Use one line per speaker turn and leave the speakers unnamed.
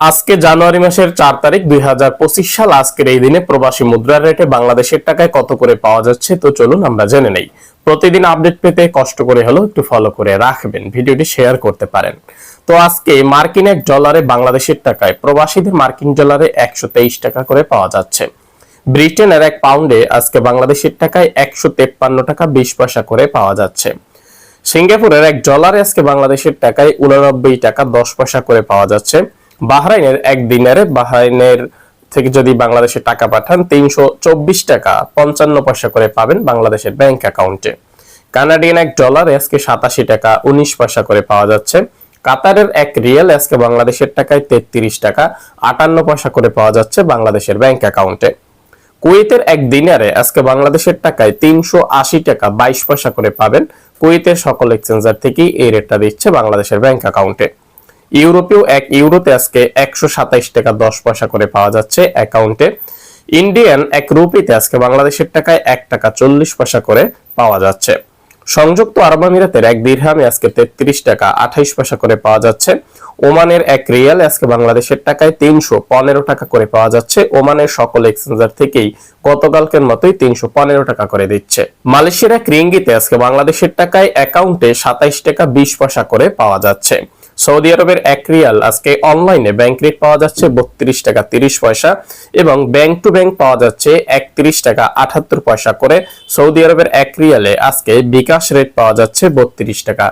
আজকে জানুয়ারি মাসের চার তারিখ দুই হাজার পঁচিশ সাল। আজকের এই দিনে প্রবাসী মুদ্রার রেটে বাংলাদেশের টাকায় কত করে পাওয়া যাচ্ছে তো চলুন আমরা জেনে নেই। প্রতিদিন আপডেট পেতে কষ্ট করে হলেও একটু ফলো করে রাখবেন, ভিডিওটি শেয়ার করতে পারেন। তো আজকে মার্কিন এক ডলারে বাংলাদেশের টাকায় প্রবাসীদের মার্কিন ডলারে একশো তেইশ টাকা করে পাওয়া যাচ্ছে। ব্রিটেনের এক পাউন্ডে আজকে বাংলাদেশের টাকায় একশো টাকা বিশ পয়সা করে পাওয়া যাচ্ছে। সিঙ্গাপুরের এক ডলারে আজকে বাংলাদেশের টাকায় উননব্বই টাকা দশ পয়সা করে পাওয়া যাচ্ছে। বাহরাইনের এক দিনারে বাহরাইনের থেকে যদি বাংলাদেশে টাকা পাঠান, তিনশো চব্বিশ টাকা পঞ্চান্ন পয়সা করে পাবেন বাংলাদেশের ব্যাংক অ্যাকাউন্টে। কানাডিয়ান এক ডলার আজকে সাতাশি টাকা উনিশ পয়সা করে পাওয়া যাচ্ছে। কাতারের এক রিয়েল আজকে বাংলাদেশের টাকায় তেত্রিশ টাকা আটান্ন পয়সা করে পাওয়া যাচ্ছে বাংলাদেশের ব্যাংক অ্যাকাউন্টে। কুয়েতের এক দিনারে আজকে বাংলাদেশের টাকায় তিনশো আশি টাকা বাইশ পয়সা করে পাবেন। কুয়েতের সকল এক্সচেঞ্জার থেকেই এই রেটটা দিচ্ছে বাংলাদেশের ব্যাংক অ্যাকাউন্টে। ইউরোপীয় এক ইউরোতে আজকে একশো সাতাইশ টাকা দশ পয়সা করে পাওয়া যাচ্ছে অ্যাকাউন্টে। ইন্ডিয়ান এক রুপিতে আজকে বাংলাদেশের টাকায় এক টাকা চল্লিশ পয়সা করে পাওয়া যাচ্ছে। সংযুক্ত আরব আমিরাতের এক দিরহামে আজকে তেত্রিশ টাকা আঠাইশ পয়সা করে পাওয়া যাচ্ছে। ওমানের এক রিয়াল আজকে বাংলাদেশের টাকায় তিনশো পনেরো টাকা করে পাওয়া যাচ্ছে। ওমানের সকল এক্সচেঞ্জার থেকেই গতকালকের মতোই তিনশো পনেরো টাকা করে দিচ্ছে। মালয়েশিয়ার এক রিঙ্গিতে আজকে বাংলাদেশের টাকায় অ্যাকাউন্টে সাতাইশ টাকা বিশ পয়সা করে পাওয়া যাচ্ছে। সৌদি আরবের এক রিয়াল আজকে অনলাইনে ব্যাংক রেট পাওয়া যাচ্ছে বত্রিশ টাকা তিরিশ পয়সা এবং ব্যাংক টু ব্যাংক পাওয়া যাচ্ছে একত্রিশ টাকা আটাত্তর পয়সা করে সৌদি আরবের এক রিয়ালে আজকে বিকাশ রেট পাওয়া যাচ্ছে বত্রিশ টাকা।